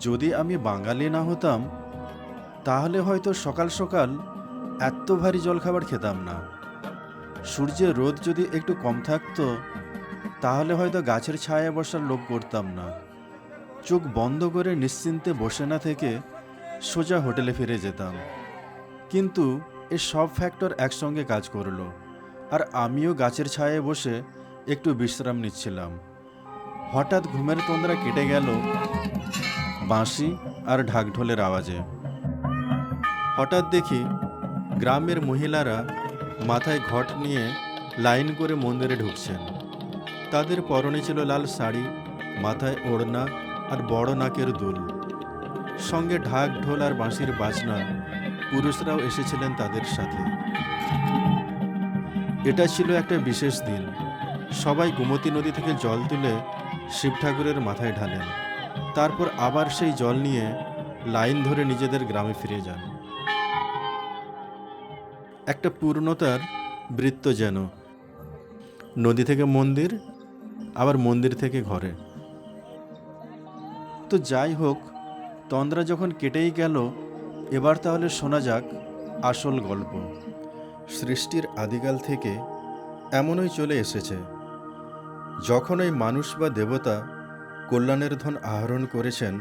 যদি আমি বাঙালি না হতাম, তাহলে হয়তো সকাল সকাল এত ভারী জলখাবার খেতাম না। সূর্যের রোদ যদি একটু কম থাকতো, তাহলে হয়তো গাছের ছায়ায় বসার লোভ করতাম না। চোখ বন্ধ করে নিশ্চিন্তে বসে না থেকে সোজা হোটেলে ফিরে যেতাম। কিন্তু এ সব ফ্যাক্টর একসঙ্গে কাজ করল, আর আমিও গাছের ছায়ায় বসে একটু বিশ্রাম নিচ্ছিলাম। হঠাৎ ঘুমের তন্দ্রা কেটে গেল বাঁশি আর ঢাকঢোলের আওয়াজে। হঠাৎ দেখি গ্রামের মহিলারা মাথায় ঘট নিয়ে লাইন করে মন্দিরে ঢুকছেন। তাদের পরনে ছিল লাল শাড়ি, মাথায় ওড়না আর বড় নাকের দুল। সঙ্গে ঢাক ঢোল আর বাঁশির বাজনা পুরুষরাও এসেছিলেন তাদের সাথে। এটা ছিল একটা বিশেষ দিন। সবাই গোমতী নদী থেকে জল তুলে শিব ঠাকুরের মাথায় ঢালেন। তারপর আবার সেই জল নিয়ে লাইন ধরে নিজেদের গ্রামে ফিরে যান। একটা পূর্ণতার বৃত্ত যেন। নদী থেকে মন্দির, আবার মন্দির থেকে ঘরে। তো যাই হোক, তন্দ্রা যখন কেটেই গেল, এবার তাহলে শোনা যাক আসল গল্প। সৃষ্টির আদিকাল থেকে এমনই চলে এসেছে। যখন ওই মানুষ বা দেবতা কল্যাণের ধন আহরণ করেছেন,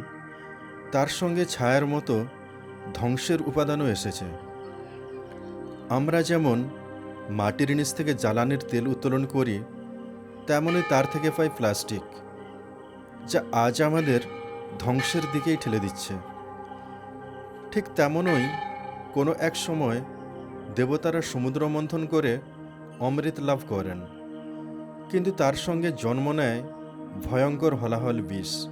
তার সঙ্গে ছায়ার মতো ধ্বংসের উপাদানও এসেছে। আমরা যেমন মাটির নিচ থেকে জ্বালানির তেল উত্তোলন করি তেমনই তার থেকে পাই প্লাস্টিক, যা আজ আমাদের ধ্বংসের দিকেই ঠেলে দিচ্ছে। ঠিক তেমনই কোনো এক সময় দেবতারা সমুদ্র মন্থন করে অমৃত লাভ করেন, কিন্তু তার সঙ্গে জন্ম নেয় ভয়ঙ্কর হলাহল বিষ,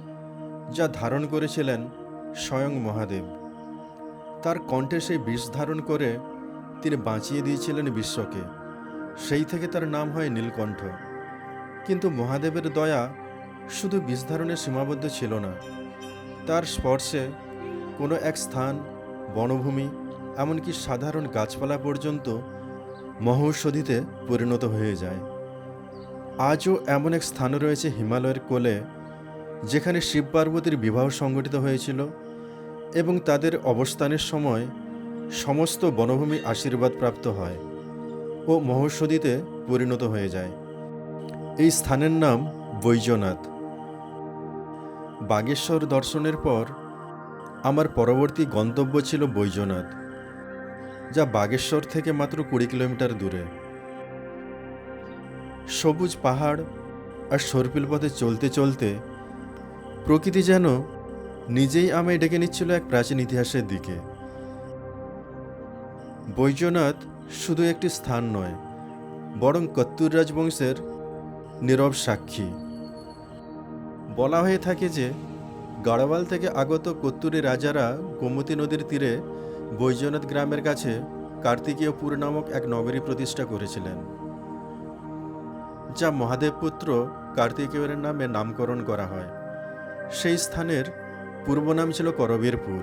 যা ধারণ করেছিলেন স্বয়ং মহাদেব। তার কণ্ঠে সেই বিষ ধারণ করে তিনি বাঁচিয়ে দিয়েছিলেন বিশ্বকে। সেই থেকে তার নাম হয় নীলকণ্ঠ। কিন্তু মহাদেবের দয়া শুধু বিষ ধারণে সীমাবদ্ধ ছিল না। তার স্পর্শে কোনো এক স্থান, বনভূমি, এমনকি সাধারণ গাছপালা পর্যন্ত মহৌষধিতে পরিণত হয়ে যায়। আজও এমন এক স্থান রয়েছে হিমালয়ের কোলে, যেখানে শিব পার্বতীর বিবাহ সংগঠিত হয়েছিল এবং তাদের অবস্থানের সময় সমস্ত বনভূমি আশীর্বাদ প্রাপ্ত হয় ও মহৌষধিতে পরিণত হয়ে যায়। এই স্থানের নাম বৈজনাথ। বাগেশ্বর দর্শনের পর আমার পরবর্তী গন্তব্য ছিল বৈজনাথ, যা বাগেশ্বর থেকে মাত্র কুড়ি কিলোমিটার দূরে। সবুজ পাহাড় আর সর্পিল পথে চলতে চলতে প্রকৃতি যেন নিজেই আমায় ডেকে নিচ্ছিল এক প্রাচীন ইতিহাসের দিকে। বৈদ্যনাথ শুধু একটি স্থান নয়, বরং কত্তুর রাজবংশের নীরব সাক্ষী। বলা হয়ে থাকে যে, গাড়োয়াল থেকে আগত কত্তুরি রাজারা গোমতী নদীর তীরে বৈদ্যনাথ গ্রামের কাছে কার্তিকেয়পুর নামক এক নগরী প্রতিষ্ঠা করেছিলেন। যা মহাদেবপুত্র কার্তিকেয়র নামে নামকরণ করা হয়। সেই স্থানের পূর্ব নাম ছিল করবীরপুর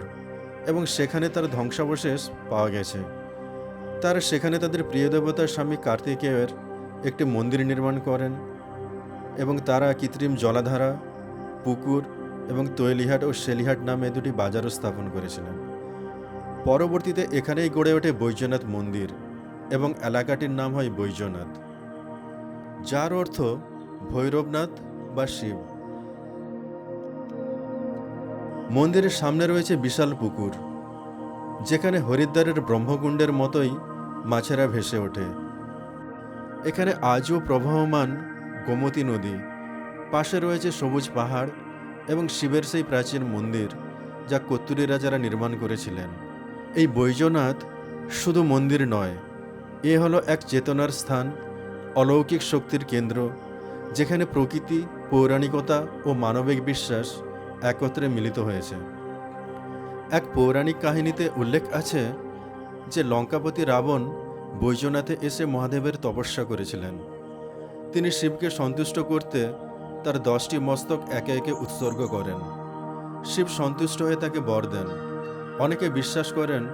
এবং সেখানে তার ধ্বংসাবশেষ পাওয়া গেছে। তারা সেখানে তাদের প্রিয় দেবতার স্বামী কার্তিকেয়ের একটি মন্দির নির্মাণ করেন এবং তারা কৃত্রিম জলাধারা, পুকুর এবং তৈলিহাট ও শেলিহাট নামে দুটি বাজারও স্থাপন করেছিলেন। পরবর্তীতে এখানেই গড়ে ওঠে বৈদ্যনাথ মন্দির এবং এলাকাটির নাম হয় বৈদ্যনাথ যার অর্থ ভৈরবনাথ বা শিব। মন্দিরের সামনে রয়েছে বিশাল পুকুর, যেখানে হরিদ্বারের ব্রহ্মকুণ্ডের মতোই মাছেরা ভেসে ওঠে। এখানে আজও প্রবাহমান গোমতী নদী, পাশে রয়েছে সবুজ পাহাড় এবং শিবের সেই প্রাচীন মন্দির যা কত্তুরি রাজারা নির্মাণ করেছিলেন। এই বৈজনাথ শুধু মন্দির নয়, এ হলো এক চেতনার স্থান অলৌকিক শক্তির কেন্দ্র, যেখানে প্রকৃতি, পৌরাণিকতা ও মানবিক বিশ্বাস একত্রে মিলিত হয়েছে। এক পৌরাণিক কাহিনীতে উল্লেখ আছে যে লঙ্কাপতি রাবণ বৈজনাথে এসে মহাদেবের তপস্যা করেছিলেন। তিনি শিবকে সন্তুষ্ট করতে তার দশটি মস্তক একে একে উৎসর্গ করেন। শিব সন্তুষ্ট হয়ে তাকে বর দেন। অনেকে বিশ্বাস করেন,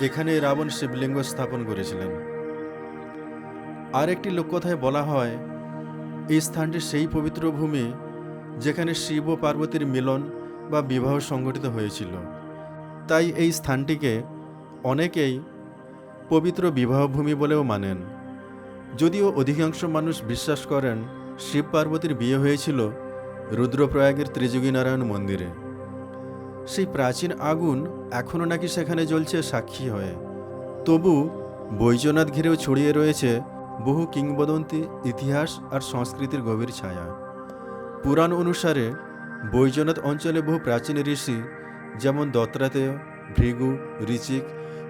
এখানেই রাবণ শিবলিঙ্গ স্থাপন করেছিলেন। আর একটি লোককথায় বলা হয়, এই স্থানটি সেই পবিত্র ভূমি যেখানে শিব ও পার্বতীর মিলন বা বিবাহ সংগঠিত হয়েছিল। তাই এই স্থানটিকে অনেকেই পবিত্র বিবাহভূমি বলেও মানেন। যদিও অধিকাংশ মানুষ বিশ্বাস করেন, শিব পার্বতীর বিয়ে হয়েছিল রুদ্রপ্রয়াগের ত্রিযোগী নারায়ণ মন্দিরে। সেই প্রাচীন আগুন এখনও নাকি সেখানে জ্বলছে সাক্ষী হয়ে। তবু বৈদ্যনাথ ঘিরেও ছড়িয়ে রয়েছে বহু কিংবদন্তি, ইতিহাস আর সংস্কৃতির গভীর ছায়া। পুরাণ অনুসারে বৈজনাথ অঞ্চলে বহু প্রাচীন ঋষি, যেমন দত্তাত্রেয় ভৃগু, ঋচিক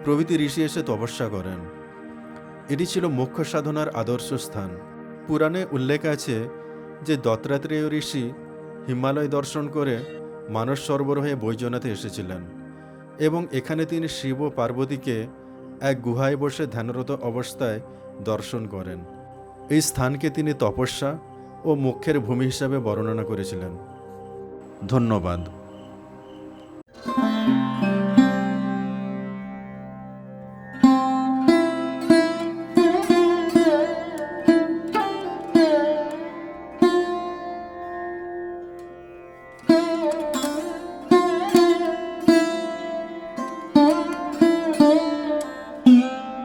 প্রভৃতি ঋষি এসে তপস্যা করেন। এটি ছিল মোক্ষ সাধনার আদর্শ স্থান। পুরাণে উল্লেখ আছে যে দত্তাত্রেয় ঋষি হিমালয় দর্শন করে মানস সরোবর হয়ে বৈদ্যনাথে এসেছিলেন এবং এখানে তিনি শিব ও পার্বতীকে এক গুহায় বসে ধ্যানরত অবস্থায় দর্শন করেন। এই স্থানকে তিনি তপস্যা ও মুখ্যের ভূমি হিসাবে বর্ণনা করেছিলেন। ধন্যবাদ।